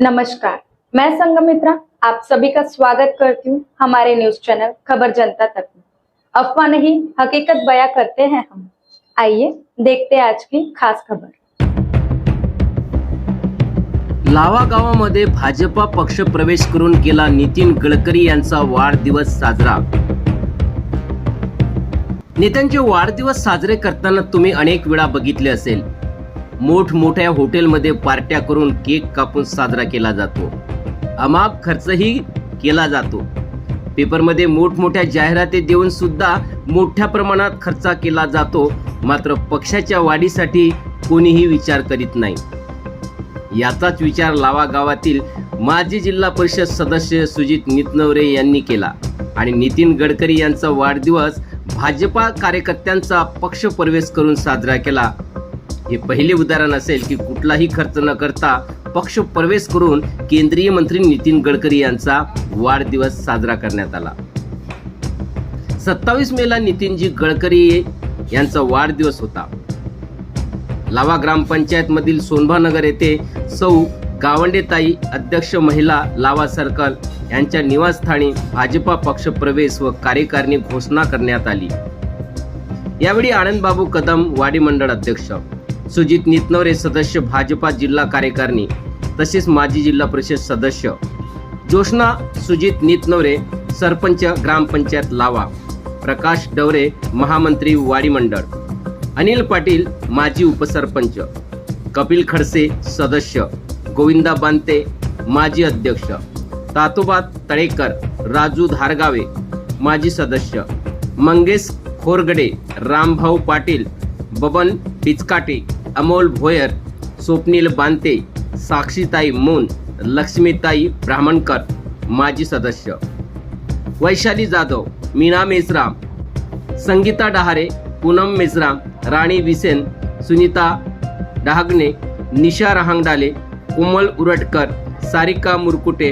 नमस्कार. मैं संगमित्रा आप सभी का स्वागत करती हूँ हमारे न्यूज चैनल खबर जनता तक में। अफवाह नहीं हकीकत बयां करते हैं हम। आइए देखते हैं आज की खास खबर। लावा गावामध्ये भाजपा पक्ष प्रवेश करून केला नितीन गडकरी यांचा वाढदिवस साजरा. नेत्यांचे वाढदिवस साजरे करताना तुम्ही अनेक वेळा बघितले असेल. मोठमोठ्या हॉटेलमध्ये पार्ट्या करून केक कापून साजरा केला जातो. अमाप खर्चही केला जातो. पेपरमध्ये मोठमोठ्या जाहिराती देऊन सुद्धा मोठ्या प्रमाणात खर्च केला जातो मात्र पक्षाच्या वाढीसाठी कोणीही विचार करीत नाही. याचाच विचार लावा गावातील माजी जिल्हा परिषद सदस्य सुजित नितनवरे यांनी केला आणि नितीन गडकरी यांचा वाढदिवस भाजपा कार्यकर्त्यांचा पक्ष प्रवेश करून साजरा केला. हे पहिले उदाहरण असेल की कुठलाही खर्च न करता पक्ष प्रवेश करून केंद्रीय मंत्री नितीन गडकरी यांचा वाढदिवस साजरा करण्यात आला. सत्तावीस मेला नितीनजी गडकरी यांचा वाढदिवस होता. लावा ग्रामपंचायत मधील सोनभानगर येथे सौ गावंडेताई अध्यक्ष महिला लावा सर्कल यांच्या निवासस्थानी भाजपा पक्ष प्रवेश व कार्यकारिणी घोषणा करण्यात आली. यावेळी आनंदबाबू कदम वाडी मंडळ अध्यक्ष. सुजित नितनवरे सदस्य भाजपा जिल्हा कार्यकारिणी तसेच माजी जिल्हा परिषद सदस्य. जोशना सुजित नितनवरे सरपंच ग्रामपंचायत लावा प्रकाश डवरे महामंत्री वाडी मंडळ. अनिल पाटील माजी उपसरपंच. कपिल खडसे सदस्य. गोविंदा बांते माजी अध्यक्ष. तातोबा तळेकर राजू धारगावे माजी सदस्य. मंगेश खोरगडे रामभाऊ पाटील बबन पिचकाटे अमोल भोयर स्वप्नील बांते साक्षीताई मोन लक्ष्मीताई ब्राह्मणकर माजी सदस्य. वैशाली जाधव मीना मेसराम संगीता डहारे पूनम मेसराम राणी विसेन सुनीता डहागणे निशा रहांगडाले कोमल उरटकर सारिका मुरकुटे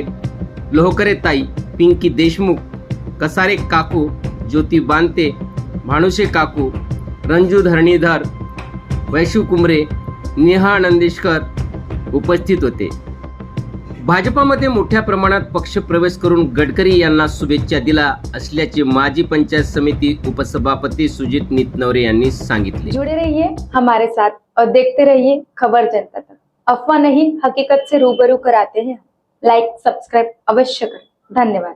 लोहकरे ताई पिंकी देशमुख कसारे काकू ज्योती बांते भानुशे काकू रंजू धरणीधर वैशू कुंभरे नेहा नंदेशकर उपस्थित होते. भाजपामध्ये मोठ्या प्रमाणात पक्ष प्रवेश करून गडकरी यांना शुभेच्छा दिला असल्याचे माजी पंचायत समिती उपसभापती सुजित नितनवरे यांनी सांगितले. जुड़े रहिए हमारे साथ और देखते रहिए खबर जनता तक. अफवा नहीं हकीकत से रूबरू कराते हैं लाइक सब्सक्राइब अवश्य करें. धन्यवाद.